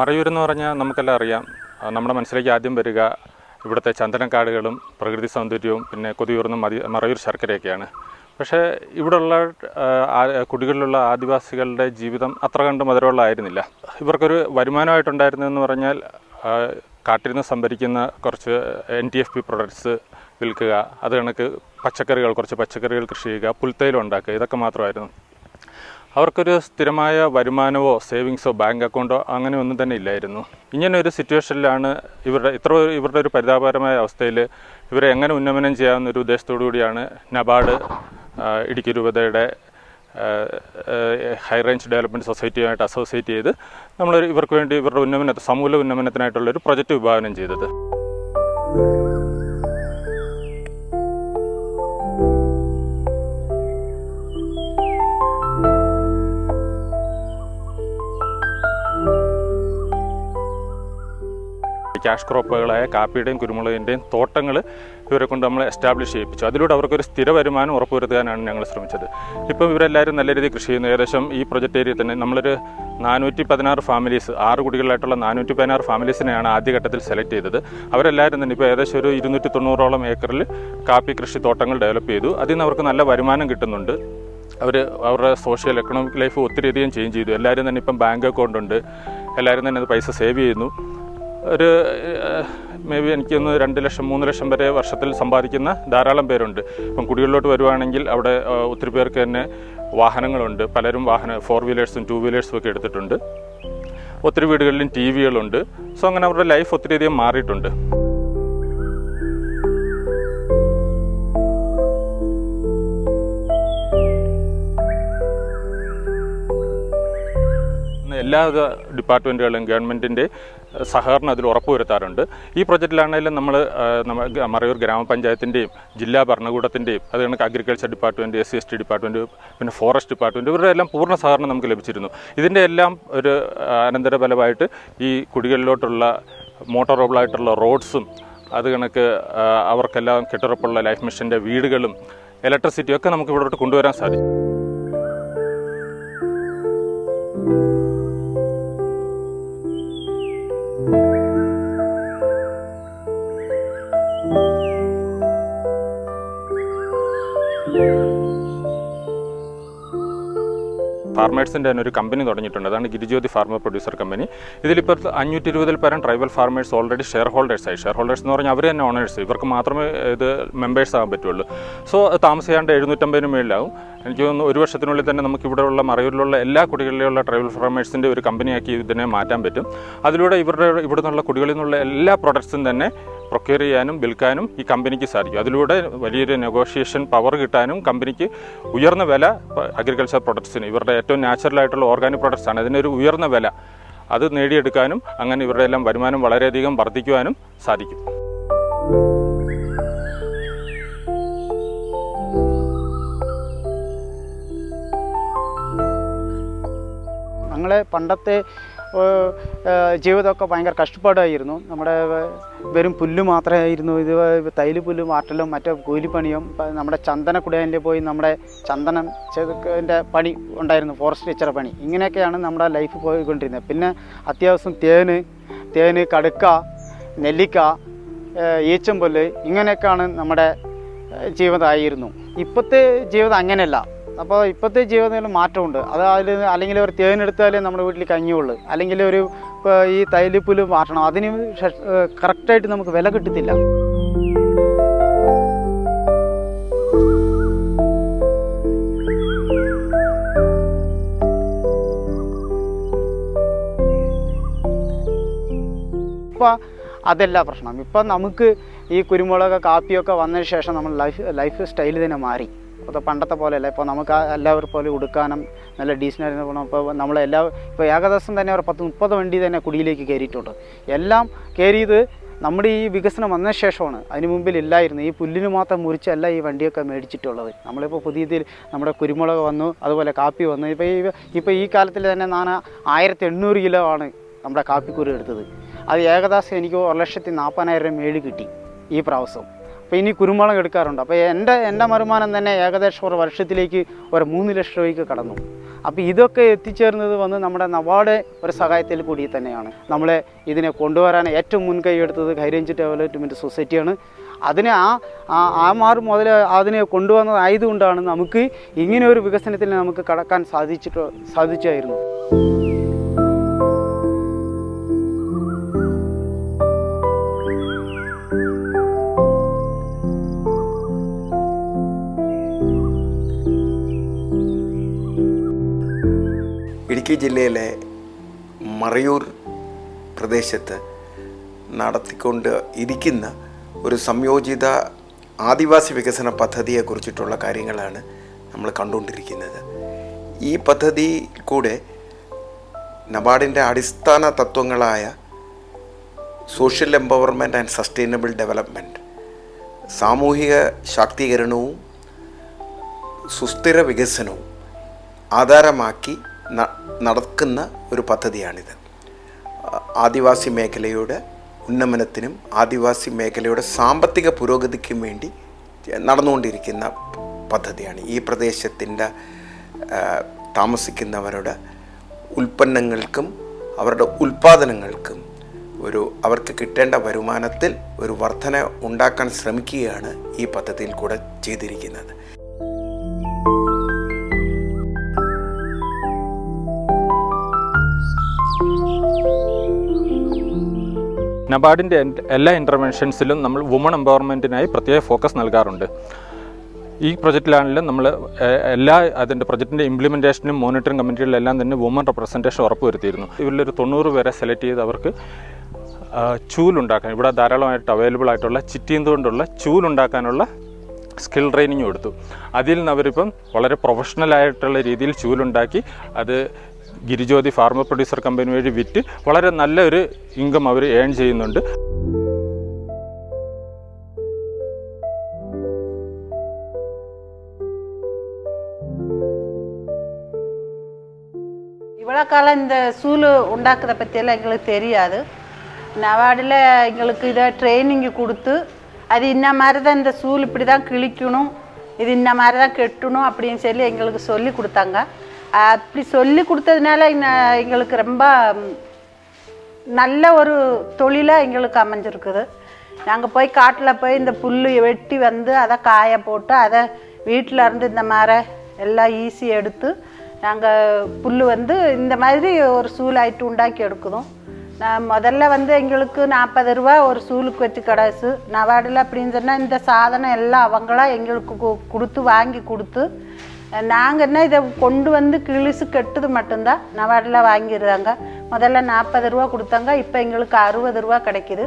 മറയൂർ എന്ന് പറഞ്ഞാൽ നമുക്കെല്ലാം അറിയാം. നമ്മുടെ മനസ്സിലേക്ക് ആദ്യം വരിക ഇവിടുത്തെ ചന്ദനക്കാടുകളും പ്രകൃതി സൗന്ദര്യവും പിന്നെ കൊതിയൂർന്ന മതി മറയൂർ ശർക്കരയൊക്കെയാണ്. പക്ഷേ ഇവിടെയുള്ള കുടികളിലുള്ള ആദിവാസികളുടെ ജീവിതം അത്ര കണ്ട് മധുരമുള്ളതായിരുന്നില്ല. ഇവർക്കൊരു വരുമാനമായിട്ടുണ്ടായിരുന്നതെന്ന് പറഞ്ഞാൽ കാട്ടിൽ നിന്ന് സംഭരിക്കുന്ന കുറച്ച് N T F P products വിൽക്കുക അത് കണക്ക് പച്ചക്കറികൾ കുറച്ച് പച്ചക്കറികൾ കൃഷി ചെയ്യുക പുൽത്തൈലം ഉണ്ടാക്കുക ഇതൊക്കെ മാത്രമായിരുന്നു. അവർക്കൊരു സ്ഥിരമായ വരുമാനമോ സേവിങ്സോ ബാങ്ക് അക്കൗണ്ടോ അങ്ങനെ ഒന്നും തന്നെ ഇല്ലായിരുന്നു. ഇങ്ങനെ ഒരു സിറ്റുവേഷനിലാണ് ഇവരുടെ ഇത്ര ഇവരുടെ ഒരു പരിതാപകരമായ അവസ്ഥയിൽ ഇവരെ എങ്ങനെ ഉന്നമനം ചെയ്യാവുന്ന ഒരു ഉദ്ദേശത്തോടു കൂടിയാണ് നബാർഡ് ഇടുക്കി രൂപതയുടെ ഹൈ റേഞ്ച് ഡെവലപ്മെന്റ് സൊസൈറ്റിയുമായിട്ട് അസോസിയേറ്റ് ചെയ്ത് നമ്മൾ ഇവർക്ക് വേണ്ടി ഇവരുടെ ഉന്നമനത്തെ സമൂല ഉന്നമനത്തിനായിട്ടുള്ള ഒരു പ്രൊജക്റ്റ് വിഭാവനം ചെയ്തത്. ക്യാഷ് ക്രോപ്പുകളായ കാപ്പിയുടെയും കുരുമുളകിന്റെയും തോട്ടങ്ങൾ ഇവരെ കൊണ്ട് നമ്മൾ എസ്റ്റാബ്ലിഷ് ചെയ്യിപ്പിച്ചു. അതിലൂടെ അവർക്കൊരു സ്ഥിര വരുമാനം ഉറപ്പുവരുത്താനാണ് ഞങ്ങൾ ശ്രമിച്ചത്. ഇപ്പം ഇവരെല്ലാവരും നല്ല രീതിയിൽ കൃഷി ചെയ്യുന്നു. ഏകദേശം ഈ പ്രൊജക്റ്റ് ഏരിയയിൽ തന്നെ നമ്മളൊരു നാനൂറ്റി പതിനാറ് ഫാമിലീസ് ആറ് കുടികളായിട്ടുള്ള നാനൂറ്റി പതിനാറ് ഫാമിലീസിനെയാണ് ആദ്യഘട്ടത്തിൽ സെലക്ട് ചെയ്തത്. അവരെല്ലാവരും തന്നെ ഇപ്പോൾ ഏകദേശം ഒരു ഇരുന്നൂറ്റി തൊണ്ണൂറോളം ഏക്കറിൽ കാപ്പി കൃഷി തോട്ടങ്ങൾ ഡെവലപ്പ് ചെയ്തു. അതിൽ നിന്ന് അവർക്ക് നല്ല വരുമാനം കിട്ടുന്നുണ്ട്. അവർ അവരുടെ സോഷ്യൽ എക്കണോമിക് ലൈഫ് ഒത്തിരി ഒത്തിരിയധികം ചേഞ്ച് ചെയ്തു. എല്ലാവരും തന്നെ ഇപ്പം ബാങ്ക് അക്കൗണ്ട് ഉണ്ട്. എല്ലാവരും തന്നെ അത് പൈസ സേവ് ചെയ്യുന്നു. ഒരു മേ ബി എനിക്കൊന്ന് രണ്ട് ലക്ഷം മൂന്ന് ലക്ഷം വരെ വർഷത്തിൽ സമ്പാദിക്കുന്ന ധാരാളം പേരുണ്ട്. ഇപ്പം കുടികളിലോട്ട് വരുവാണെങ്കിൽ അവിടെ ഒത്തിരി പേർക്ക് തന്നെ വാഹനങ്ങളുണ്ട്. പലരും വാഹന ഫോർ വീലേഴ്സും ടു വീലേഴ്സും ഒക്കെ എടുത്തിട്ടുണ്ട്. ഒത്തിരി വീടുകളിലും ടി വികളുണ്ട് സോ അങ്ങനെ അവരുടെ ലൈഫ് ഒത്തിരിയധികം മാറിയിട്ടുണ്ട്. എല്ലാ ഡിപ്പാർട്ട്മെന്റുകളും ഗവൺമെന്റിന്റെ സഹകരണം അതിൽ ഉറപ്പുവരുത്താറുണ്ട് ഈ പ്രൊജക്റ്റിലാണെങ്കിലും നമ്മൾ മറയൂർ ഗ്രാമപഞ്ചായത്തിന്റെയും ജില്ലാ ഭരണകൂടത്തിന്റെയും അത് കണക്ക് agriculture department S C S T department പിന്നെ ഫോറസ്റ്റ് ഡിപ്പാർട്ട്മെന്റ് ഇവരുടെ എല്ലാം പൂർണ സഹകരണം നമുക്ക് ലഭിച്ചിരുന്നു. ഇതിന്റെ എല്ലാം ഒരു അനന്തരഫലമായിട്ട് ഈ കുടികളിലോട്ടുള്ള മോട്ടോറബിളായിട്ടുള്ള റോഡ്സും അത് കണക്ക് അവർക്കെല്ലാം കെട്ടുറപ്പുള്ള ലൈഫ് മിഷന്റെ വീടുകളും ഇലക്ട്രിസിറ്റിയൊക്കെ നമുക്ക് ഇവിടോട്ട് കൊണ്ടുവരാൻ സാധിച്ചു. ഫാർമേഴ്സിന്റെ തന്നെ ഒരു കമ്പനി തുടങ്ങിയിട്ടുണ്ട്. അതാണ് ഗിരിജ്യോതി ഫാർമർ പ്രൊഡ്യൂസർ കമ്പനി ഇതിലിപ്പോൾ അഞ്ഞൂറ്റി ഇരുപതിൽ പരം tribal farmers already shareholders ആയി. ഷെയർ ഹോൾഡേഴ്സ് എന്ന് പറഞ്ഞാൽ അവർ തന്നെ ഓണേഴ്സ് ഇവർക്ക് മാത്രമേ ഇത് മെമ്പേഴ്സ് ആകാൻ പറ്റുള്ളൂ. സോ താമസിയാണ്ട് എഴുന്നൂറ്റമ്പതിന് മേളിലാവും. എനിക്ക് തോന്നുന്നു ഒരു വർഷത്തിനുള്ളിൽ തന്നെ നമുക്ക് ഇവിടെയുള്ള മറയൂരിലുള്ള എല്ലാ കുടികളിലുള്ള ട്രൈബൽ ഫാർമേഴ്സിന്റെ ഒരു കമ്പനിയാക്കി ഇതിനെ മാറ്റാൻ പറ്റും. അതിലൂടെ ഇവരുടെ ഇവിടെ നിന്നുള്ള കുടികളിൽ നിന്നുള്ള എല്ലാ പ്രൊഡക്ട്സും തന്നെ പ്രൊക്യൂർ ചെയ്യാനും വിൽക്കാനും ഈ കമ്പനിക്ക് സാധിക്കും. അതിലൂടെ വലിയൊരു നെഗോഷിയേഷൻ പവർ കിട്ടാനും കമ്പനിക്ക് ഉയർന്ന വില അഗ്രികൾച്ചർ പ്രൊഡക്ട്സിന് ഇവരുടെ ഏറ്റവും നാച്ചുറൽ ആയിട്ടുള്ള ഓർഗാനിക് പ്രൊഡക്ട്സാണ് ആണ്. ഇതിനൊരു ഉയർന്ന വില. അത് നേടിയെടുക്കാനും അങ്ങനെ ഇവരുടെ എല്ലാം വരുമാനം വളരെയധികം വർദ്ധിക്കുവാനും സാധിക്കും. ഞങ്ങളെ പണ്ടത്തെ ജീവിതമൊക്കെ ഭയങ്കര കഷ്ടപ്പാടായിരുന്നു. നമ്മുടെ വെറും പുല്ല് മാത്രമായിരുന്നു ഇത് തൈൽ പുല്ലും ആട്ടലും മറ്റേ കൂലിപ്പണിയും നമ്മുടെ ചന്ദന കുടയാനിൽ പോയി നമ്മുടെ ചന്ദനം ചെതുക്കിന്റെ പണി ഉണ്ടായിരുന്നു ഫോറസ്റ്റ് ടീച്ചറെ പണി. ഇങ്ങനെയൊക്കെയാണ് നമ്മുടെ ലൈഫ് പോയിക്കൊണ്ടിരുന്നത്. പിന്നെ അത്യാവശ്യം തേന് തേന് കടുക്ക നെല്ലിക്ക ഈച്ചമ്പുല്ല് ഇങ്ങനെയൊക്കെയാണ് നമ്മുടെ ജീവിതമായിരുന്നു ഇപ്പോഴത്തെ ജീവിതം അങ്ങനെയല്ല. അപ്പോൾ ഇപ്പോഴത്തെ ജീവിതത്തിൽ മാറ്റമുണ്ട്? അത് അതിൽ അല്ലെങ്കിൽ ഒരു തേനെടുത്താലേ നമ്മുടെ വീട്ടിൽ കഞ്ഞിയുള്ളൂ. അല്ലെങ്കിൽ ഒരു ഈ തൈലിപ്പുൽ മാറ്റണം. അതിന് കറക്റ്റായിട്ട് നമുക്ക് വില കിട്ടത്തില്ല ഇപ്പോൾ അതല്ല പ്രശ്നം. ഇപ്പം നമുക്ക് ഈ കുരുമുളക് കാപ്പിയൊക്കെ വന്നതിന് ശേഷം നമ്മൾ ലൈഫ് ലൈഫ് സ്റ്റൈൽ തന്നെ മാറി. അപ്പോൾ പണ്ടത്തെ പോലെയല്ല. ഇപ്പോൾ നമുക്ക് എല്ലാവരും പോലെ ഉടുക്കാനും നല്ല ഡീസന്റ് പോകണം ഇപ്പോൾ നമ്മളെല്ലാ ഇപ്പോൾ ഏകദേശം തന്നെ ഒരു പത്ത് മുപ്പത് വണ്ടി തന്നെ കുടിയിലേക്ക് കയറിയിട്ടുണ്ട്. എല്ലാം കയറിയത് നമ്മുടെ ഈ വികസനം വന്ന ശേഷമാണ്. അതിന് മുമ്പിൽ ഇല്ലായിരുന്നു. ഈ പുല്ലിന് മാത്രം മുറിച്ചല്ല ഈ വണ്ടിയൊക്കെ മേടിച്ചിട്ടുള്ളത്. നമ്മളിപ്പോൾ പുതിയ പുതിയതിൽ നമ്മുടെ കുരുമുളക് വന്നു അതുപോലെ കാപ്പി വന്നു. ഇപ്പോൾ ഈ ഇപ്പോൾ ഈ കാലത്തിൽ തന്നെ ഞാൻ ആയിരത്തി എണ്ണൂറ് കിലോ ആണ് നമ്മുടെ കാപ്പിക്കുരു എടുത്തത്. അത് ഏകദേശം എനിക്ക് ഒരു ലക്ഷത്തി നാൽപ്പതിനായിരം മേളി കിട്ടി ഈ പ്രാവശ്യം. അപ്പോൾ ഇനി കുരുമുളക് എടുക്കാറുണ്ട്. അപ്പോൾ എന്റെ എന്റെ വരുമാനം തന്നെ ഏകദേശം ഒരു വർഷത്തിലേക്ക് ഒരു മൂന്ന് ലക്ഷം രൂപയ്ക്ക് കടന്നു. അപ്പോൾ ഇതൊക്കെ എത്തിച്ചേർന്നത് വന്ന് നമ്മുടെ നവാർഡ് ഒരു സഹായത്തിൽ കൂടി തന്നെയാണ്. നമ്മളെ ഇതിനെ കൊണ്ടുവരാൻ ഏറ്റവും മുൻകൈ എടുത്തത് ഹൈറേഞ്ച് ഡെവലപ്മെന്റ് സൊസൈറ്റിയാണ്. അതിനെ ആ- ആ മാറ് മുതൽ അതിനെ കൊണ്ടുവന്നതായതുകൊണ്ടാണ് നമുക്ക് ഇങ്ങനെ ഒരു വികസനത്തിൽ നമുക്ക് കടക്കാൻ സാധിച്ചിട്ട് സാധിച്ചായിരുന്നു. ഇടുക്കി ജില്ലയിലെ മറയൂർ പ്രദേശത്ത് നടത്തിക്കൊണ്ട് ഇരിക്കുന്ന ഒരു സംയോജിത ആദിവാസി വികസന പദ്ധതിയെ കുറിച്ചിട്ടുള്ള കാര്യങ്ങളാണ് നമ്മൾ കണ്ടുകൊണ്ടിരിക്കുന്നത്. ഈ പദ്ധതി കൂടെ നബാർഡിന്റെ അടിസ്ഥാന തത്വങ്ങളായ social empowerment and sustainable development സാമൂഹിക ശാക്തീകരണവും സുസ്ഥിര വികസനവും ആധാരമാക്കി നടക്കുന്ന ഒരു പദ്ധതിയാണിത്. ആദിവാസി മേഖലയുടെ ഉന്നമനത്തിനും ആദിവാസി മേഖലയുടെ സാമ്പത്തിക പുരോഗതിക്കും വേണ്ടി നടന്നുകൊണ്ടിരിക്കുന്ന പദ്ധതിയാണ്. ഈ പ്രദേശത്തിന്റെ താമസിക്കുന്നവരുടെ ഉൽപ്പന്നങ്ങൾക്കും അവരുടെ ഉൽപ്പാദനങ്ങൾക്കും ഒരു അവർക്ക് കിട്ടേണ്ട വരുമാനത്തിൽ ഒരു വർധന ഉണ്ടാക്കാൻ ശ്രമിക്കുകയാണ് ഈ പദ്ധതിയിൽ കൂടെ ചെയ്തിരിക്കുന്നത്. നബാർഡിന്റെ എല്ലാ ഇന്റർവെൻഷൻസിലും നമ്മൾ വുമൺ എംപവർമെന്റിനായി പ്രത്യേക ഫോക്കസ് നൽകാറുണ്ട്. ഈ പ്രൊജക്റ്റിലാണെങ്കിലും നമ്മൾ എല്ലാ അതിന്റെ പ്രൊജക്റ്റിന്റെ ഇംപ്ലിമെന്റേഷനും മോണിറ്ററിംഗ് കമ്മിറ്റികളിലെല്ലാം തന്നെ വുമൺ റെപ്രസെന്റേഷൻ ഉറപ്പുവരുത്തിയിരുന്നു. ഇവരിലൊരു തൊണ്ണൂറ് പേരെ സെലക്ട് ചെയ്ത് അവർക്ക് ചൂലുണ്ടാക്കാൻ ഇവിടെ ധാരാളമായിട്ട് അവൈലബിൾ ആയിട്ടുള്ള ചിറ്റീന്തുകൊണ്ടുള്ള ചൂലുണ്ടാക്കാനുള്ള സ്കിൽ ട്രെയിനിങ് കൊടുത്തു അതിൽ നിന്ന് അവരിപ്പം വളരെ പ്രൊഫഷണലായിട്ടുള്ള രീതിയിൽ ചൂലുണ്ടാക്കി അത് ഗിരിജ്യോതി ഫാർമർ പ്രൊഡ്യൂസർ കമ്പനി വഴി വിറ്റ് വളരെ നല്ലൊരു ഇൻകം അവർ ഏൺ ചെയ്യുന്നുണ്ട് இவ்வளோ காலம் இந்த சூளு உண்டாக்குறத பற்றியெல்லாம் எங்களுக்கு தெரியாது நவாடில் எங்களுக்கு இதை ட்ரைனிங்கு கொடுத்து அது இன்ன மாதிரி தான் இந்த சூள் இப்படி தான் கிழிக்கணும் இது இன்ன மாதிரி தான் கெட்டணும் அப்படின்னு சொல்லி எங்களுக்கு சொல்லி கொடுத்தாங்க அப்படி சொல்லி கொடுத்ததுனால எங்களுக்கு ரொம்ப நல்ல ஒரு தொழிலாக எங்களுக்கு அமைஞ்சிருக்குது. நாங்கள் போய் காட்டில் போய் இந்த புல் வெட்டி வந்து அதை காய போட்டு அதை வீட்டில் இருந்து இந்த மாதிரி எல்லாம் ஈஸி எடுத்து நாங்கள் புல் வந்து இந்த மாதிரி ஒரு சூல் ஐட்டு உண்டாக்கி எடுக்குதோம். நான் முதல்ல வந்து எங்களுக்கு நாற்பது ரூபா ஒரு சூலுக்கு வச்சு கிடச்சு நவாடில் அப்படின்னு சொன்னால் இந்த சாதனம் எல்லாம் அவங்களாம் எங்களுக்கு கு- கொடுத்து வாங்கி கொடுத்து நாங்கள் என்ன இதை கொண்டு வந்து கிழிசு கெட்டது மட்டும்தான். நவாடில் வாங்கிடுறாங்க. முதல்ல நாற்பது ரூபா கொடுத்தாங்க. இப்போ எங்களுக்கு அறுபது ரூபா கிடைக்குது.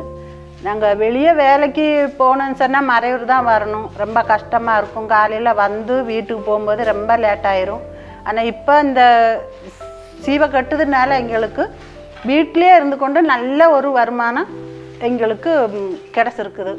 நாங்கள் வெளியே வேலைக்கு போகணுன்னு சொன்னால் மறையூர் தான் வரணும். ரொம்ப கஷ்டமாக இருக்கும். காலையில் வந்து வீட்டுக்கு போகும்போது ரொம்ப லேட் ஆயிரும். ஆனால் இப்போ இந்த சீவை கட்டுறதுனால எங்களுக்கு வீட்டிலே இருந்து கொண்டு நல்ல ஒரு வருமானம் எங்களுக்கு ம், கிடைச்சிருக்குது.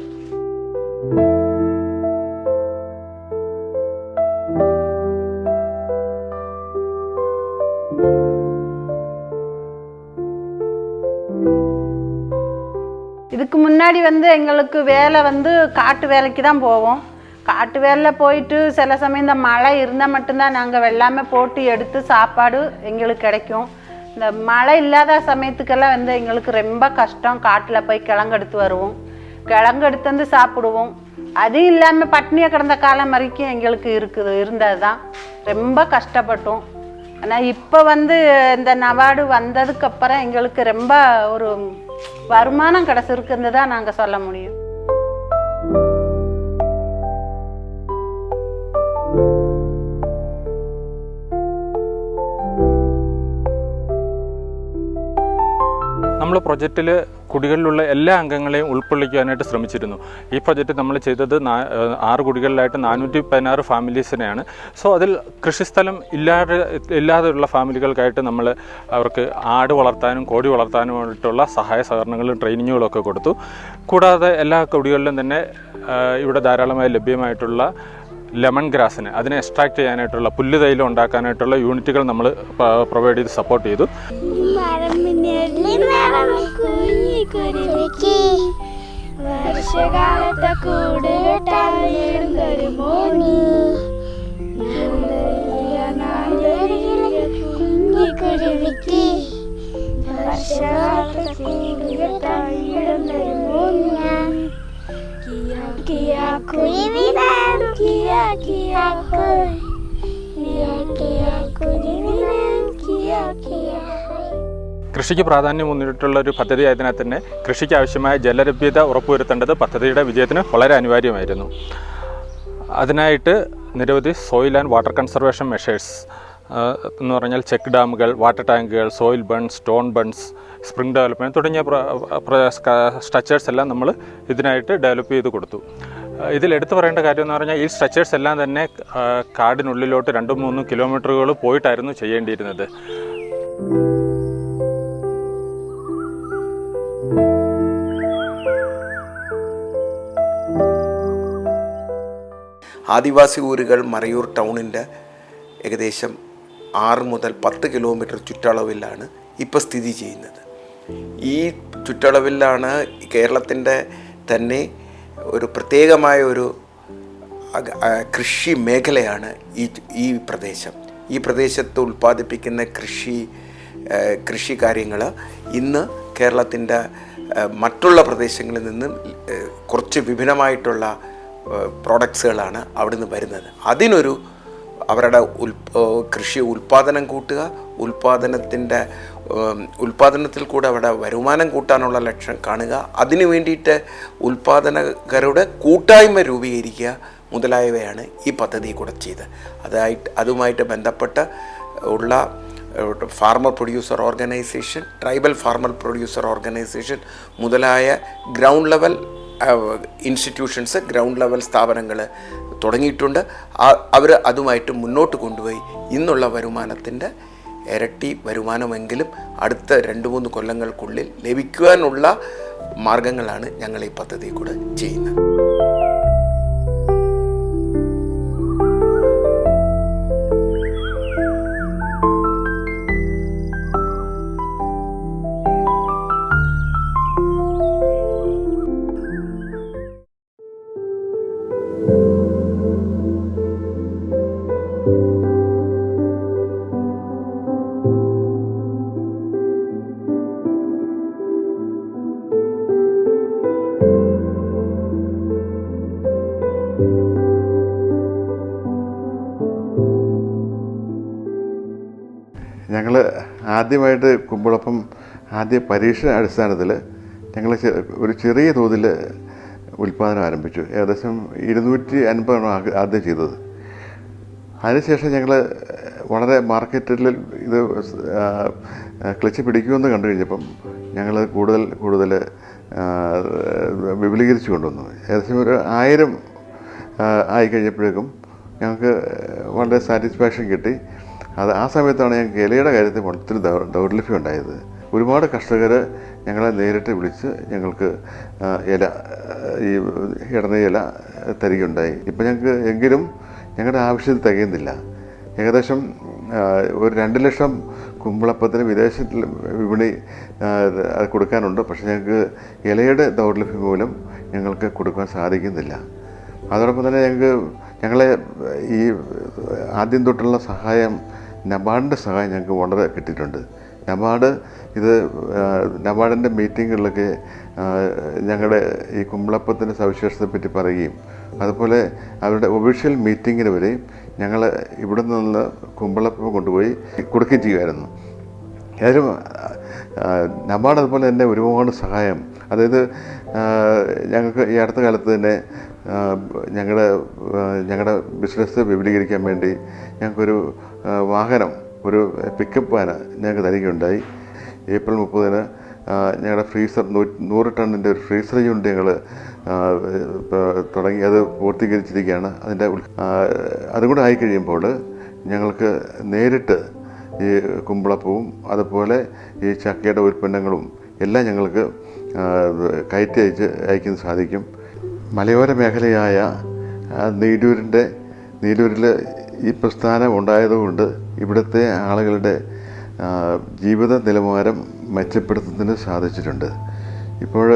இதுக்கு முன்னாடி வந்து எங்களுக்கு வேலை வந்து காட்டு வேலைக்கு தான் போவோம். காட்டு வேலையில் போயிட்டு சில சமயம் இந்த மழை இருந்தால் மட்டும்தான் நாங்கள் வெள்ளாமை போட்டு எடுத்து சாப்பாடு எங்களுக்கு கிடைக்கும். இந்த மழை இல்லாத சமயத்துக்கெல்லாம் வந்து எங்களுக்கு ரொம்ப கஷ்டம். காட்டில் போய் கிழங்கு எடுத்து வருவோம். கிழங்கு எடுத்து வந்து சாப்பிடுவோம். அது இல்லாமல் பட்னியாக கிடந்த காலம் வரைக்கும் எங்களுக்கு இருக்குது இருந்தது தான் ரொம்ப கஷ்டப்பட்டோம். ஆனால் இப்போ வந்து இந்த நவார்டு வந்ததுக்கப்புறம் எங்களுக்கு ரொம்ப ஒரு வருமானம் கிடச்சிருக்குன்னு தான் நாங்கள் சொல்ல முடியும். നമ്മൾ പ്രൊജക്റ്റിൽ കുടികളിലുള്ള എല്ലാ അംഗങ്ങളെയും ഉൾക്കൊള്ളിക്കാനായിട്ട് ശ്രമിച്ചിരുന്നു. ഈ പ്രൊജക്റ്റ് നമ്മൾ ചെയ്തത് ആറ് കുടികളിലായിട്ട് നാനൂറ്റി പതിനാറ് ഫാമിലീസിനെയാണ്. സോ അതിൽ കൃഷിസ്ഥലം ഇല്ലാതെ ഇല്ലാതെയുള്ള ഫാമിലികൾക്കായിട്ട് നമ്മൾ അവർക്ക് ആട് വളർത്താനും കോടി വളർത്താനുമായിട്ടുള്ള സഹായ സഹകരണങ്ങളും ട്രെയിനിങ്ങുകളും ഒക്കെ കൊടുത്തു. കൂടാതെ എല്ലാ കുടികളിലും തന്നെ ഇവിടെ ധാരാളമായി ലഭ്യമായിട്ടുള്ള ലെമൺ ഗ്രാസിന് അതിനെ എക്സ്ട്രാക്ട് ചെയ്യാനായിട്ടുള്ള പുല്ല് തൈലം ഉണ്ടാക്കാനായിട്ടുള്ള യൂണിറ്റുകൾ നമ്മൾ പ്രൊവൈഡ് ചെയ്ത് സപ്പോർട്ട് ചെയ്തു. കുഞ്ഞിക്കുരുക്കി വർഷകാലത്തെ കൂട് കെട്ടാനിടുന്നൊരു മോനി കുഞ്ഞിക്കുരുക്കി വർഷകാലത്തെ കൂട് കെട്ടാനിടുന്നൊരു മോനിയാൻ കിയ കിയ കുരുവിടാൻ കിയ കിയ കുരു. കൃഷിക്ക് പ്രാധാന്യം മുന്നിട്ടുള്ള ഒരു പദ്ധതി ആയതിനാൽ തന്നെ കൃഷിക്ക് ആവശ്യമായ ജലലഭ്യത ഉറപ്പുവരുത്തേണ്ടത് പദ്ധതിയുടെ വിജയത്തിന് വളരെ അനിവാര്യമായിരുന്നു. അതിനായിട്ട് നിരവധി soil and water conservation measures എന്ന് പറഞ്ഞാൽ ചെക്ക് ഡാമുകൾ വാട്ടർ ടാങ്കുകൾ soil bunds stone bunds spring development തുടങ്ങിയ സ്ട്രക്ചേഴ്സ് എല്ലാം നമ്മൾ ഇതിനായിട്ട് ഡെവലപ്പ് ചെയ്ത് കൊടുത്തു. ഇതിൽ എടുത്തു പറയേണ്ട കാര്യം എന്ന് പറഞ്ഞാൽ ഈ സ്ട്രക്ചേഴ്സ് എല്ലാം തന്നെ കാടിനുള്ളിലോട്ട് രണ്ടും മൂന്നും കിലോമീറ്ററുകൾ പോയിട്ടായിരുന്നു ചെയ്യേണ്ടിയിരുന്നത്. ആദിവാസി ഊരുകൾ മറയൂർ ടൗണിന്റെ ഏകദേശം ആറ് മുതൽ പത്ത് കിലോമീറ്റർ ചുറ്റളവിലാണ് ഇപ്പോൾ സ്ഥിതി ചെയ്യുന്നത്. ഈ ചുറ്റളവിലാണ് കേരളത്തിന്റെ തന്നെ ഒരു പ്രത്യേകമായ ഒരു കൃഷി മേഖലയാണ് ഈ ഈ പ്രദേശം. ഈ പ്രദേശത്ത് ഉൽപ്പാദിപ്പിക്കുന്ന കൃഷി കൃഷി കാര്യങ്ങൾ ഇന്ന് കേരളത്തിന്റെ മറ്റുള്ള പ്രദേശങ്ങളിൽ നിന്നും കുറച്ച് വിഭിന്നമായിട്ടുള്ള പ്രോഡക്ട്സുകളാണ് അവിടുന്ന് വരുന്നത്. അതിനൊരു അവരുടെ ഉൽ കൃഷി ഉൽപ്പാദനം കൂട്ടുക ഉൽപ്പാദനത്തിന്റെ ഉൽപ്പാദനത്തിൽ കൂടെ അവിടെ വരുമാനം കൂട്ടാനുള്ള ലക്ഷ്യം കാണുക അതിനു വേണ്ടിയിട്ട് ഉൽപ്പാദനകരുടെ കൂട്ടായ്മ രൂപീകരിക്കുക മുതലായവയാണ് ഈ പദ്ധതി കൂടെ ചെയ്ത് അതായിട്ട് അതുമായിട്ട് ബന്ധപ്പെട്ട് ഉള്ള farmer producer organisation tribal farmer producer organisation മുതലായ ground level institutions ground level സ്ഥാപനങ്ങൾ തുടങ്ങിയിട്ടുണ്ട്. അവർ അതുമായിട്ട് മുന്നോട്ട് കൊണ്ടുപോയി. ഇന്നുള്ള വരുമാനത്തിന്റെ ഇരട്ടി വരുമാനമെങ്കിലും അടുത്ത രണ്ട് മൂന്ന് കൊല്ലങ്ങൾക്കുള്ളിൽ ലഭിക്കുവാനുള്ള മാർഗങ്ങളാണ് ഞങ്ങൾ ഈ പദ്ധതി കൂടെ ചെയ്യുന്നത്. ആദ്യമായിട്ട് കുമ്പളപ്പം ആദ്യ പരീക്ഷ അടിസ്ഥാനത്തിൽ ഞങ്ങൾ ഒരു ചെറിയ തോതിൽ ഉൽപ്പാദനം ആരംഭിച്ചു. ഏകദേശം ഇരുന്നൂറ്റി അൻപതാണ് ആദ്യ- ചെയ്തത്. അതിനുശേഷം ഞങ്ങൾ വളരെ മാർക്കറ്റിൽ ഇത് ക്ലിച്ച് പിടിക്കുമെന്ന് കണ്ടു കഴിഞ്ഞപ്പം ഞങ്ങൾ കൂടുതൽ കൂടുതൽ വിപുലീകരിച്ചു കൊണ്ടുവന്നു. ഏകദേശം ഒരു ആയിരം ആയി കഴിഞ്ഞപ്പോഴേക്കും ഞങ്ങൾക്ക് വളരെ സാറ്റിസ്ഫാക്ഷൻ കിട്ടി. അത് ആ സമയത്താണ് ഞങ്ങൾക്ക് ഇലയുടെ കാര്യത്തിൽ ഒത്തിരി ദൗർലഭ്യം ഉണ്ടായത്. ഒരുപാട് കർഷകർ ഞങ്ങളെ നേരിട്ട് വിളിച്ച് ഞങ്ങൾക്ക് ഇല ഈ ഇടന ഇല തരികയുണ്ടായി. ഇപ്പം ഞങ്ങൾക്ക് എങ്കിലും ഞങ്ങളുടെ ആവശ്യത്തിൽ തികയുന്നില്ല. ഏകദേശം ഒരു രണ്ട് ലക്ഷം കുമ്പളപ്പത്തിന് വിദേശത്തിൽ വിപണി കൊടുക്കാനുണ്ട്. പക്ഷേ ഞങ്ങൾക്ക് ഇലയുടെ ദൗർലഭ്യം മൂലം ഞങ്ങൾക്ക് കൊടുക്കാൻ സാധിക്കുന്നില്ല. അതോടൊപ്പം തന്നെ ഞങ്ങൾക്ക് ഞങ്ങളെ ഈ ആദ്യം തൊട്ടുള്ള സഹായം നബാർഡിന്റെ സഹായം ഞങ്ങൾക്ക് വളരെ കിട്ടിയിട്ടുണ്ട്. നബാർഡ് ഇത് നബാർഡിന്റെ മീറ്റിങ്ങുകളിലൊക്കെ ഞങ്ങളുടെ ഈ കുമ്പളപ്പത്തിന്റെ സവിശേഷത്തെ പറ്റി പറയുകയും അതുപോലെ അവരുടെ ഒഫീഷ്യൽ മീറ്റിങ്ങിന് വരെ ഞങ്ങൾ ഇവിടെ നിന്ന് കുമ്പളപ്പം കൊണ്ടുപോയി കൊടുക്കുകയും ചെയ്യുമായിരുന്നു. ഏതായാലും നബാർഡ് അതുപോലെ തന്നെ ഒരുപാട് സഹായം അതായത് ഞങ്ങൾക്ക് ഈ അടുത്ത കാലത്ത് തന്നെ ഞങ്ങളുടെ ഞങ്ങളുടെ ബിസിനസ് വിപുലീകരിക്കാൻ വേണ്ടി ഞങ്ങൾക്കൊരു വാഹനം ഒരു പിക്കപ്പ് വാന ഞങ്ങൾക്ക് തരികയുണ്ടായി. ഏപ്രിൽ മുപ്പതിന് ഞങ്ങളുടെ ഫ്രീസർ നൂറ് ടണ്ണിന്റെ ഒരു ഫ്രീസർ യൂണിറ്റ് ഞങ്ങൾ തുടങ്ങി അത് പൂർത്തീകരിച്ചിരിക്കുകയാണ്. അതിന്റെ അതുകൂടെ ആയിക്കഴിയുമ്പോൾ ഞങ്ങൾക്ക് നേരിട്ട് ഈ കുമ്പളപ്പവും അതുപോലെ ഈ ചക്കയുടെ ഉൽപ്പന്നങ്ങളും എല്ലാം ഞങ്ങൾക്ക് കയറ്റി അയച്ച് അയക്കാൻ സാധിക്കും. മലയോര മേഖലയായ നീലൂരിന്റെ നീലൂരിൽ ഈ പ്രസ്ഥാനം ഉണ്ടായതുകൊണ്ട് ഇവിടുത്തെ ആളുകളുടെ ജീവിത നിലവാരം മെച്ചപ്പെടുത്തുന്നതിന് സാധിച്ചിട്ടുണ്ട്. ഇപ്പോൾ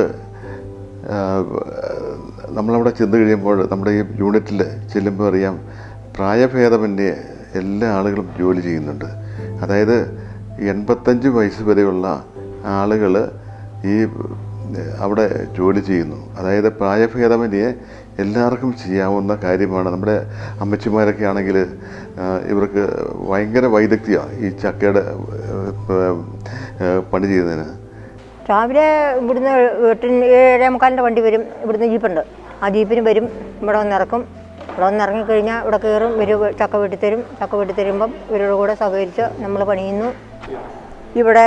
നമ്മളവിടെ ചെന്ന് കഴിയുമ്പോൾ നമ്മുടെ ഈ യൂണിറ്റിൽ ചെല്ലുമ്പോൾ അറിയാം പ്രായഭേദമന്യേ എല്ലാ ആളുകളും ജോലി ചെയ്യുന്നുണ്ട്. അതായത് എൺപത്തഞ്ച് വയസ്സ് വരെയുള്ള ആളുകൾ ഈ അവിടെ ജോലി ചെയ്യുന്നു. അതായത് പ്രായഭേദമന്യേ എല്ലാവർക്കും ചെയ്യാവുന്ന കാര്യമാണ്. നമ്മുടെ അമ്മച്ചിമാരൊക്കെ ആണെങ്കിൽ ഇവർക്ക് ഭയങ്കര വൈദഗ്ധ്യമാണ് ഈ ചക്കയുടെ പണി ചെയ്യുന്നതിന്. രാവിലെ ഇവിടുന്ന് വീട്ടിൽ ഏഴേ മുക്കാലിന്റെ വണ്ടി വരും. ഇവിടുന്ന് ജീപ്പുണ്ട്. ആ ജീപ്പിന് വരും. ഇവിടെ വന്ന് ഇറക്കും. ഇവിടെ വന്ന് ഇറങ്ങിക്കഴിഞ്ഞാൽ ഇവിടെ കയറും. ഇവർ ചക്ക വെട്ടിത്തരും. ചക്ക വെട്ടിത്തരുമ്പം ഇവരുടെ കൂടെ സഹകരിച്ച് നമ്മൾ പണിയുന്നു. ഇവിടെ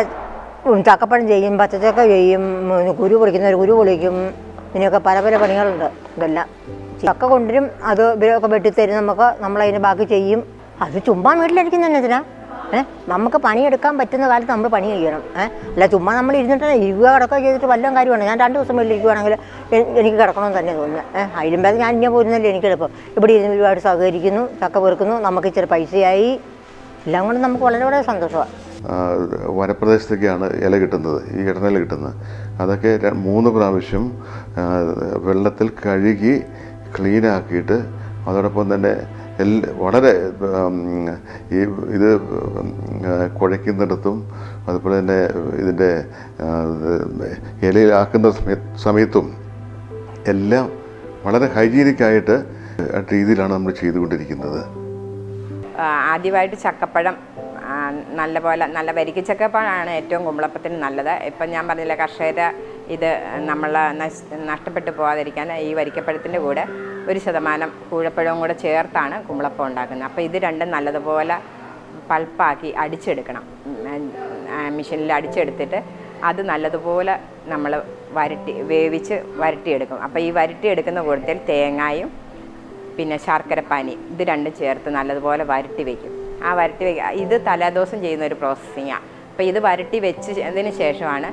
ചക്കപ്പഴം ചെയ്യും പച്ചച്ചക്ക ചെയ്യും കുരു പൊളിക്കുന്നവർ കുരു പൊളിക്കും ഇതിനൊക്കെ പല പല പണികളുണ്ട് ഇതെല്ലാം. ചക്ക കൊണ്ടുവരും അത് ഇവരൊക്കെ വെട്ടിത്തരും നമുക്ക് നമ്മളതിന് ബാക്കി ചെയ്യും. അത് ചുമ്മാ വീട്ടിലിരിക്കുന്ന എന്തിനാ? ഏഹ് നമുക്ക് പണിയെടുക്കാൻ പറ്റുന്ന കാലത്ത് നമ്മൾ പണി ചെയ്യണം. ഏഹ് അല്ല ചുമ്മാ നമ്മൾ ഇരുന്നിട്ട് ഇരിക്കുക കിടക്കുക ചെയ്തിട്ട് വല്ലതും കാര്യമാണ്. ഞാൻ രണ്ട് ദിവസം വീട്ടിലിരിക്കുവാണെങ്കിൽ എനിക്ക് കിടക്കണമെന്ന് തന്നെ തോന്നുന്നത് ഏഹ് അതിലുമ്പോൾ ഞാൻ ഇങ്ങനെ പോരുന്നല്ലേ എനിക്ക് എളുപ്പം. ഇവിടെ ഇരുന്ന് ഒരുപാട് സഹകരിക്കുന്നു ചക്ക പെറുക്കുന്നു നമുക്ക് ഇച്ചിരി പൈസയായി. എല്ലാം കൊണ്ട് നമുക്ക് വളരെ വളരെ സന്തോഷമാണ്. വനപ്രദേശത്തൊക്കെയാണ് ഇല കിട്ടുന്നത് ഈ ഇടനില കിട്ടുന്നത്. അതൊക്കെ മൂന്ന് പ്രാവശ്യം വെള്ളത്തിൽ കഴുകി ക്ലീനാക്കിയിട്ട് അതോടൊപ്പം തന്നെ വളരെ ഈ ഇത് കുഴയ്ക്കുന്നിടത്തും അതുപോലെ തന്നെ ഇതിന്റെ ഇലയിലാക്കുന്ന സമയ- സമയത്തും എല്ലാം വളരെ ഹൈജീനിക്കായിട്ട് രീതിയിലാണ് നമ്മൾ ചെയ്തുകൊണ്ടിരിക്കുന്നത്. ആദ്യമായിട്ട് ചക്കപ്പഴം നല്ല പോലെ നല്ല വരിക്കച്ചക്കപ്പാണ് ഏറ്റവും കുമ്പളപ്പത്തിന് നല്ലത്. ഇപ്പം ഞാൻ പറഞ്ഞില്ല കർഷകരെ ഇത് നമ്മൾ നഷ്ടപ്പെട്ടു പോകാതിരിക്കാൻ ഈ വരിക്കപ്പഴത്തിന്റെ കൂടെ ഒരു ശതമാനം കൂഴപ്പഴവും കൂടെ ചേർത്താണ് കുമ്പളപ്പം ഉണ്ടാക്കുന്നത്. അപ്പോൾ ഇത് രണ്ടും നല്ലതുപോലെ പൾപ്പാക്കി അടിച്ചെടുക്കണം. മെഷീനിൽ അടിച്ചെടുത്തിട്ട് അത് നല്ലതുപോലെ നമ്മൾ വരട്ടി വേവിച്ച് വരട്ടിയെടുക്കും. അപ്പോൾ ഈ വരട്ടിയെടുക്കുന്ന കൂട്ടത്തിൽ തേങ്ങായും പിന്നെ ശർക്കരപ്പാനി ഇത് രണ്ടും ചേർത്ത് നല്ലതുപോലെ വരട്ടി വെക്കും ആ വരട്ടി വെക്കുക ഇത് തലേദിവസം ചെയ്യുന്ന ഒരു പ്രോസസ്സിങ്ങാണ് അപ്പോൾ ഇത് വരട്ടി വെച്ചതിന് ശേഷമാണ്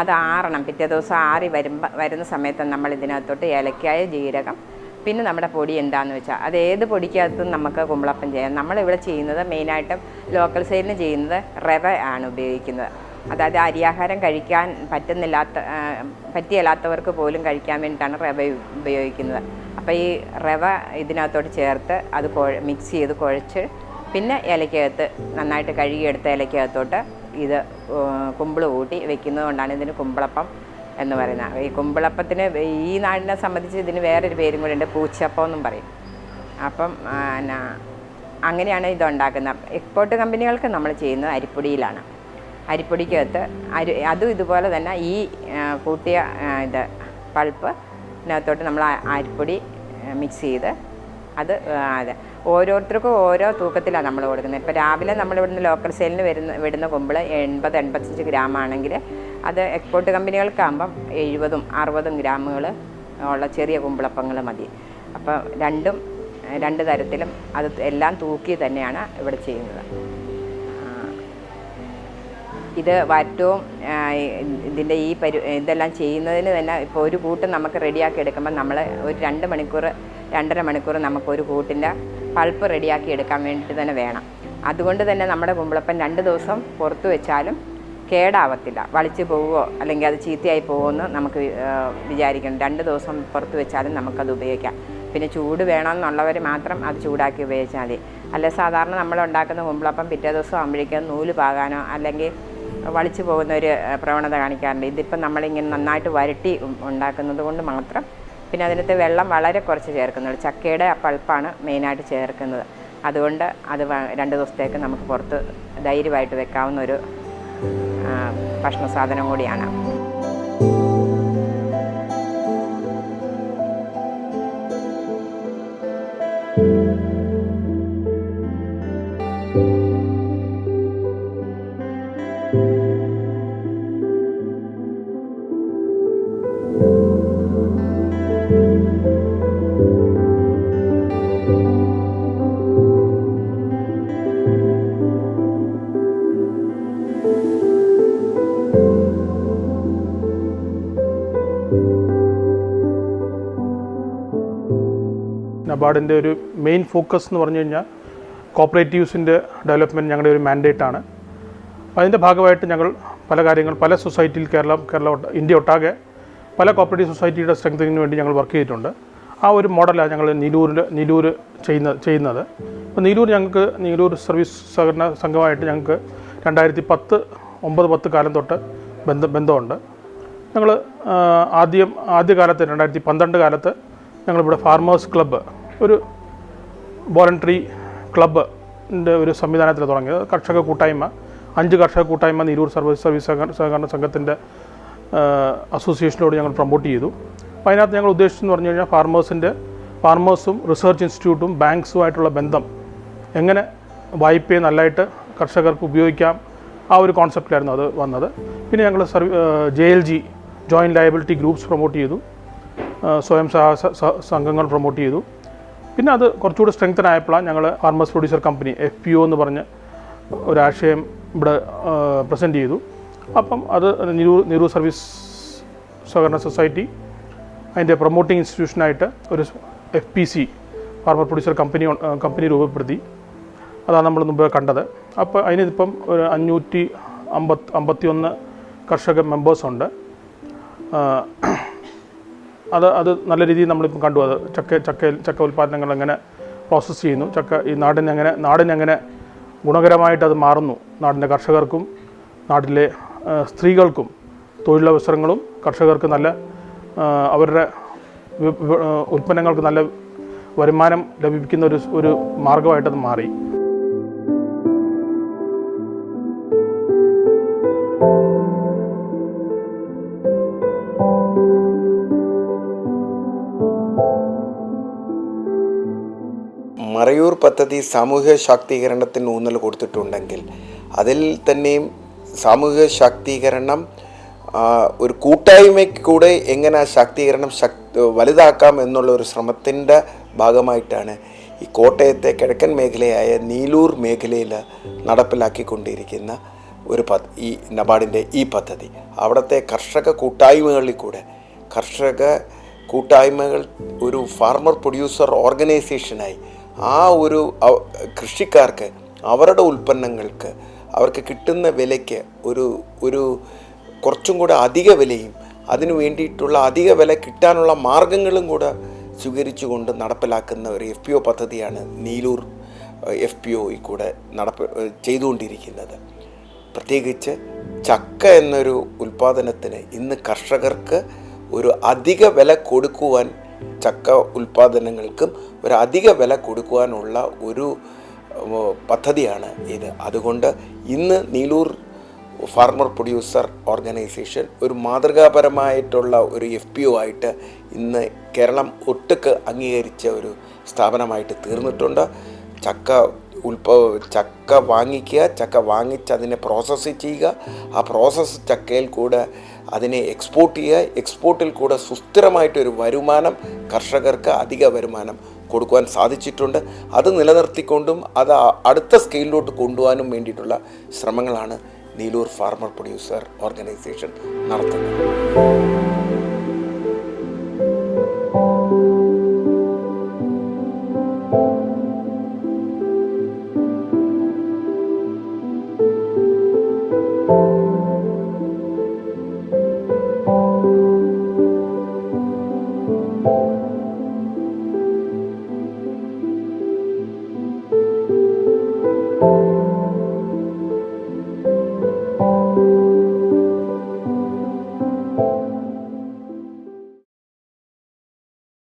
അത് ആറണം. പിറ്റേ ദിവസം ആറി വരുമ്പോൾ വരുന്ന സമയത്ത് നമ്മൾ ഇതിനകത്തോട്ട് ഏലക്കായ ജീരകം പിന്നെ നമ്മുടെ പൊടി എന്താണെന്ന് വെച്ചാൽ അത് ഏത് പൊടിക്കകത്തും നമുക്ക് കുമ്പളപ്പം ചെയ്യാം. നമ്മളിവിടെ ചെയ്യുന്നത് മെയിനായിട്ടും ലോക്കൽ സൈഡിന് ചെയ്യുന്നത് റവ ആണ് ഉപയോഗിക്കുന്നത്. അതായത് അരിയാഹാരം കഴിക്കാൻ പറ്റുന്നില്ലാത്ത പറ്റിയല്ലാത്തവർക്ക് പോലും കഴിക്കാൻ വേണ്ടിയിട്ടാണ് റവ ഉപയോഗിക്കുന്നത്. അപ്പോൾ ഈ റവ ഇതിനകത്തോട്ട് ചേർത്ത് അത് കുഴ മിക്സ് ചെയ്ത് കുഴച്ച് പിന്നെ ഇലയ്ക്കകത്ത് നന്നായിട്ട് കഴുകിയെടുത്ത ഇലയ്ക്കകത്തോട്ട് ഇത് കുമ്പിൾ കൂട്ടി വെക്കുന്നത് കൊണ്ടാണ് ഇതിന് കുമ്പളപ്പം എന്ന് പറയുന്നത്. ഈ കുമ്പിളപ്പത്തിന് ഈ നാടിനെ സംബന്ധിച്ച് ഇതിന് വേറൊരു പേരും കൂടെ ഉണ്ട് പൂച്ചപ്പം എന്നും പറയും. അപ്പം എന്നാ, അങ്ങനെയാണ് ഇതുണ്ടാക്കുന്നത് എക്സ്പോർട്ട് കമ്പനികൾക്ക് നമ്മൾ ചെയ്യുന്നത് അരിപ്പൊടിയിലാണ്. അരിപ്പൊടിക്കകത്ത് അരി അതും ഇതുപോലെ തന്നെ ഈ കൂട്ടിയ ഇത് പൾപ്പ് ഇതിനകത്തോട്ട് നമ്മൾ അരിപ്പൊടി മിക്സ് ചെയ്ത് അത് അതെ. ഓരോരുത്തർക്കും ഓരോ തൂക്കത്തിലാണ് നമ്മൾ കൊടുക്കുന്നത്. ഇപ്പോൾ രാവിലെ നമ്മൾ ഇവിടുന്ന് ലോക്കൽ സെയിലിന് വരുന്ന വിടുന്ന കുമ്പിൾ എൺപത് എൺപത്തഞ്ച് ഗ്രാം ആണെങ്കിൽ അത് എക്സ്പോർട്ട് കമ്പനികൾക്കാകുമ്പം എഴുപതും അറുപതും ഗ്രാമുകൾ ഉള്ള ചെറിയ കുമ്പിളപ്പങ്ങൾ മതി. അപ്പോൾ രണ്ടും രണ്ട് തരത്തിലും അത് എല്ലാം തൂക്കി തന്നെയാണ് ഇവിടെ ചെയ്യുന്നത്. ഇത് വറ്റവും ഇതിന്റെ ഈ പരു ഇതെല്ലാം ചെയ്യുന്നതിന് തന്നെ ഇപ്പോൾ ഒരു കൂട്ടം നമുക്ക് റെഡിയാക്കി എടുക്കുമ്പോൾ നമ്മൾ ഒരു രണ്ട് മണിക്കൂർ രണ്ടര മണിക്കൂർ നമുക്കൊരു കൂട്ടിന്റെ പൾപ്പ് റെഡിയാക്കി എടുക്കാൻ വേണ്ടിയിട്ട് തന്നെ വേണം. അതുകൊണ്ട് തന്നെ നമ്മുടെ കുമ്പളപ്പൻ രണ്ട് ദിവസം പുറത്ത് വെച്ചാലും കേടാവത്തില്ല. വളിച്ചു പോവുമോ അല്ലെങ്കിൽ അത് ചീത്തയായി പോകുമെന്ന് നമുക്ക് വിചാരിക്കണം. രണ്ട് ദിവസം പുറത്ത് വെച്ചാലും നമുക്കത് ഉപയോഗിക്കാം. പിന്നെ ചൂട് വേണമെന്നുള്ളവർ മാത്രം അത് ചൂടാക്കി ഉപയോഗിച്ചാൽ മതി. അല്ല സാധാരണ നമ്മൾ ഉണ്ടാക്കുന്ന കുമ്പളപ്പം പിറ്റേ ദിവസം ആകുമ്പോഴേക്കും നൂൽ പാകാനോ അല്ലെങ്കിൽ വളിച്ചു പോകുന്ന ഒരു പ്രവണത കാണിക്കാറുണ്ട്. ഇതിപ്പം നമ്മളിങ്ങനെ നന്നായിട്ട് വരട്ടി ഉണ്ടാക്കുന്നത് കൊണ്ട് മാത്രം പിന്നെ അതിനകത്ത് വെള്ളം വളരെ കുറച്ച് ചേർക്കുന്നുള്ളൂ. ചക്കയുടെ ആ പൾപ്പാണ് മെയിനായിട്ട് ചേർക്കുന്നത്. അതുകൊണ്ട് അത് രണ്ട് ദിവസത്തേക്ക് നമുക്ക് പുറത്ത് ധൈര്യമായിട്ട് വെക്കാവുന്ന ഒരു ഭക്ഷണ സാധനം കൂടിയാണ്. നബാർഡിന്റെ ഒരു മെയിൻ ഫോക്കസ് എന്ന് പറഞ്ഞു കഴിഞ്ഞാൽ കോപ്പറേറ്റീവ്സിന്റെ ഡെവലപ്മെന്റ് ഞങ്ങളുടെ ഒരു മാൻഡേറ്റ് ആണ്. അതിന്റെ ഭാഗമായിട്ട് ഞങ്ങൾ പല കാര്യങ്ങൾ പല സൊസൈറ്റിയിൽ കേരളം കേരള ഇന്ത്യ ഒട്ടാകെ പല കോപ്പറേറ്റീവ് സൊസൈറ്റിയുടെ സ്ട്രെങ്തിങ്ങിന് വേണ്ടി ഞങ്ങൾ വർക്ക് ചെയ്തിട്ടുണ്ട്. ആ ഒരു മോഡലാണ് ഞങ്ങൾ നീലൂരിൽ നീലൂർ ചെയ്യുന്ന ചെയ്യുന്നത്. അപ്പോൾ നീലൂർ ഞങ്ങൾക്ക് നീലൂർ സർവീസ് സഹകരണ സംഘമായിട്ട് ഞങ്ങൾക്ക് രണ്ടായിരത്തി പത്ത് ഒമ്പത് പത്ത് കാലം തൊട്ട് ബന്ധം ബന്ധമുണ്ട്. ഞങ്ങൾ ആദ്യം ആദ്യകാലത്ത് രണ്ടായിരത്തി പന്ത്രണ്ട് കാലത്ത് ഞങ്ങളിവിടെ ഫാർമേഴ്സ് ക്ലബ്ബ് ഒരു വോളണ്ടറി ക്ലബ്ബ് ഒരു സംവിധാനത്തിൽ തുടങ്ങിയത്. കർഷക കൂട്ടായ്മ അഞ്ച് കർഷക കൂട്ടായ്മ നീരൂർ സർവീസ് സർവീസ് സഹകരണ സംഘത്തിന്റെ അസോസിയേഷനോട് ഞങ്ങൾ പ്രൊമോട്ട് ചെയ്തു. അപ്പോൾ അതിനകത്ത് ഞങ്ങൾ ഉദ്ദേശിച്ചെന്ന് പറഞ്ഞു കഴിഞ്ഞാൽ ഫാർമേഴ്സിന്റെ ഫാർമേഴ്സും റിസർച്ച് ഇൻസ്റ്റിറ്റ്യൂട്ടും ബാങ്ക്സുമായിട്ടുള്ള ബന്ധം എങ്ങനെ വായ്പയെ നല്ലതായിട്ട് കർഷകർക്ക് ഉപയോഗിക്കാം ആ ഒരു കോൺസെപ്റ്റിലായിരുന്നു അത് വന്നത്. പിന്നെ ഞങ്ങൾ സർവീ J L G joint liability groups promote ചെയ്തു. സ്വയം സഹായ സ- സ- സംഘങ്ങൾ പ്രൊമോട്ട് ചെയ്തു. പിന്നെ അത് കുറച്ചുകൂടി സ്ട്രെങ്തൻ ആയപ്പോഴാണ് ഞങ്ങൾ farmers producer company F P O എന്ന് പറഞ്ഞ് ഒരാശയം ഇവിടെ പ്രസന്റ് ചെയ്തു. അപ്പം അത് നിരൂ നിരൂ സർവീസ് സഹകരണ സൊസൈറ്റി അതിന്റെ പ്രൊമോട്ടിംഗ് ഇൻസ്റ്റിറ്റ്യൂഷനായിട്ട് ഒരു F P C farmer producer company company രൂപപ്പെടുത്തി. അതാണ് നമ്മൾ മുമ്പ് കണ്ടത്. അപ്പോൾ അതിനിപ്പം ഒരു അഞ്ഞൂറ്റി അമ്പത്തി അമ്പത്തി ഒന്ന് കർഷക മെമ്പേഴ്സുണ്ട് അത് അത് നല്ല രീതിയിൽ നമ്മളിപ്പോൾ കണ്ടു. അത് ചക്ക ചക്ക ചക്ക ഉൽപ്പാദനങ്ങൾ എങ്ങനെ പ്രോസസ്സ് ചെയ്യുന്നു. ചക്ക ഈ നാടിന് എങ്ങനെ നാടിനെങ്ങനെ ഗുണകരമായിട്ട് അത് മാറുന്നു. നാടിന്റെ കർഷകർക്കും നാട്ടിലെ സ്ത്രീകൾക്കും തൊഴിലവസരങ്ങളും കർഷകർക്ക് നല്ല അവരുടെ ഉൽപ്പന്നങ്ങൾക്ക് നല്ല വരുമാനം ലഭിക്കുന്ന ഒരു ഒരു മാർഗമായിട്ടത് മാറി. മറയൂർ പദ്ധതി സാമൂഹിക ശാക്തീകരണത്തിന് ഊന്നൽ കൊടുത്തിട്ടുണ്ടെങ്കിൽ അതിൽ തന്നെയും സാമൂഹിക ശാക്തീകരണം ഒരു കൂട്ടായ്മയ്ക്ക് കൂടെ എങ്ങനെ ആ ശാക്തീകരണം ശക് വലുതാക്കാം എന്നുള്ള ഒരു ശ്രമത്തിന്റെ ഭാഗമായിട്ടാണ് ഈ കോട്ടയത്തെ കിഴക്കൻ മേഖലയായ നീലൂർ മേഖലയിൽ നടപ്പിലാക്കിക്കൊണ്ടിരിക്കുന്ന ഒരു പദ് ഈ നബാർഡിന്റെ ഈ പദ്ധതി. അവിടുത്തെ കർഷക കൂട്ടായ്മകളിൽ കൂടെ കർഷക കൂട്ടായ്മകൾ ഒരു ഫാർമർ പ്രൊഡ്യൂസർ ഓർഗനൈസേഷനായി ആ ഒരു കൃഷിക്കാർക്ക് അവരുടെ ഉൽപ്പന്നങ്ങൾക്ക് അവർക്ക് കിട്ടുന്ന വിലയ്ക്ക് ഒരു ഒരു കുറച്ചും കൂടെ അധിക വിലയും അതിനു വേണ്ടിയിട്ടുള്ള അധിക വില കിട്ടാനുള്ള മാർഗങ്ങളും കൂടെ സ്വീകരിച്ചുകൊണ്ട് നടപ്പിലാക്കുന്ന ഒരു എഫ് പി ഒ പദ്ധതിയാണ് നീലൂർ എഫ് പി ഒയിൽ കൂടെ നടപ്പ് ചെയ്തുകൊണ്ടിരിക്കുന്നത്. പ്രത്യേകിച്ച് ചക്ക എന്നൊരു ഉൽപ്പാദനത്തിന് ഇന്ന് കർഷകർക്ക് ഒരു അധിക വില കൊടുക്കുവാൻ ചക്ക ഉൽപ്പാദനങ്ങൾക്കും ഒരു അധിക വില കൊടുക്കുവാനുള്ള ഒരു പദ്ധതിയാണ് ഇത്. അതുകൊണ്ട് ഇന്ന് നീലൂർ ഫാർമർ പ്രൊഡ്യൂസർ ഓർഗനൈസേഷൻ ഒരു മാതൃകാപരമായിട്ടുള്ള ഒരു എഫ് പി ഒ ആയിട്ട് ഇന്ന് കേരളം ഒട്ടുക്ക് അംഗീകരിച്ച ഒരു സ്ഥാപനമായിട്ട് തീർന്നിട്ടുണ്ട്. ചക്ക ഉൽപ്പ ചക്ക വാങ്ങിക്കുക ചക്ക വാങ്ങിച്ച് അതിനെ പ്രോസസ്സ് ചെയ്യുക. ആ പ്രോസസ്സ് ചക്കയിൽ കൂടെ അതിനെ എക്സ്പോർട്ട് ചെയ്യുക എക്സ്പോർട്ടിൽ കൂടെ സുസ്ഥിരമായിട്ടൊരു വരുമാനം കർഷകർക്ക് അധിക വരുമാനം കൊടുക്കുവാൻ സാധിച്ചിട്ടുണ്ട്. അത് നിലനിർത്തിക്കൊണ്ടും അത് അടുത്ത സ്കെയിലിലോട്ട് കൊണ്ടുപോകാനും വേണ്ടിയിട്ടുള്ള ശ്രമങ്ങളാണ് നീലൂർ ഫാർമർ പ്രൊഡ്യൂസർ ഓർഗനൈസേഷൻ നടത്തുന്നത്.